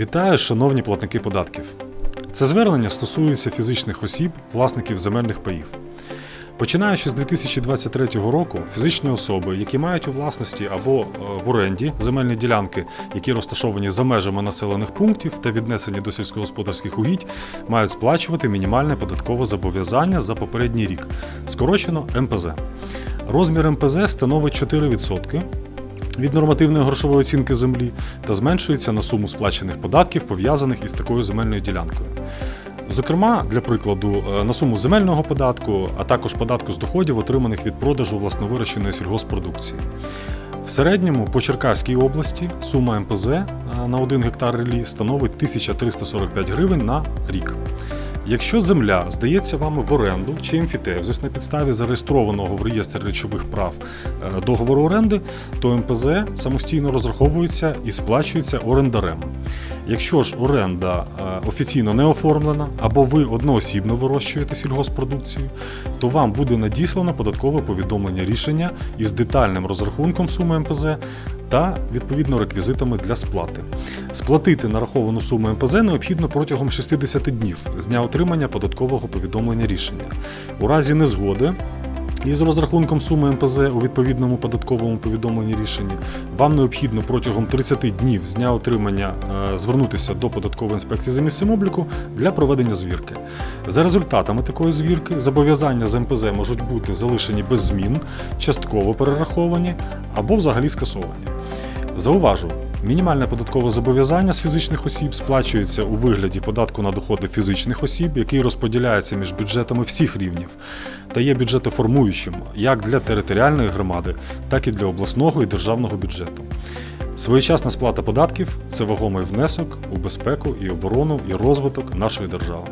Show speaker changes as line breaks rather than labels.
Вітаю, шановні платники податків. Це звернення стосується фізичних осіб, власників земельних паїв. Починаючи з 2023 року, фізичні особи, які мають у власності або е, в оренді земельні ділянки, які розташовані за межами населених пунктів та віднесені до сільськогосподарських угідь, мають сплачувати мінімальне податкове зобов'язання за попередній рік, скорочено МПЗ. Розмір МПЗ становить 4% від нормативної грошової оцінки землі та зменшується на суму сплачених податків, пов'язаних із такою земельною ділянкою. Зокрема, для прикладу, е, на суму земельного податку, а також податку з доходів, отриманих від продажу власновирощеної сільгоспродукції. В середньому по Черкаській області сума МПЗ е, на 1 гектар релі становить 1345 гривень на рік. Якщо земля здається вами в оренду чи емфітевзис на підставі зареєстрованого в реєстрі речових прав е, договору оренди, то МПЗ самостійно розраховується і сплачується орендарем. Якщо ж оренда е, офіційно не оформлена або ви одноосібно вирощуєте сільгоспродукцію, то вам буде надіслано податкове повідомлення рішення із детальним розрахунком суми МПЗ та відповідно реквізитами для сплати. Сплатити нараховану суму МПЗ необхідно протягом 60 днів з дня отримання податкового повідомлення рішення. У разі незгоди із розрахунком суми МПЗ у відповідному податковому повідомленні рішення вам необхідно протягом 30 днів з дня отримання е, звернутися до податкової інспекції за місцем обліку для проведення звірки. За результатами такої звірки зобов'язання з МПЗ можуть бути залишені без змін, частково перераховані або взагалі скасовані. Зауважу, мінімальне податкове зобов'язання з фізичних осіб сплачується у вигляді податку на доходи фізичних осіб, який розподіляється між бюджетами всіх рівнів та є бюджетоформуючим як для територіальної громади, так і для обласного і державного бюджету. Своєчасна сплата податків це вагомий внесок у безпеку і оборону і розвиток нашої держави.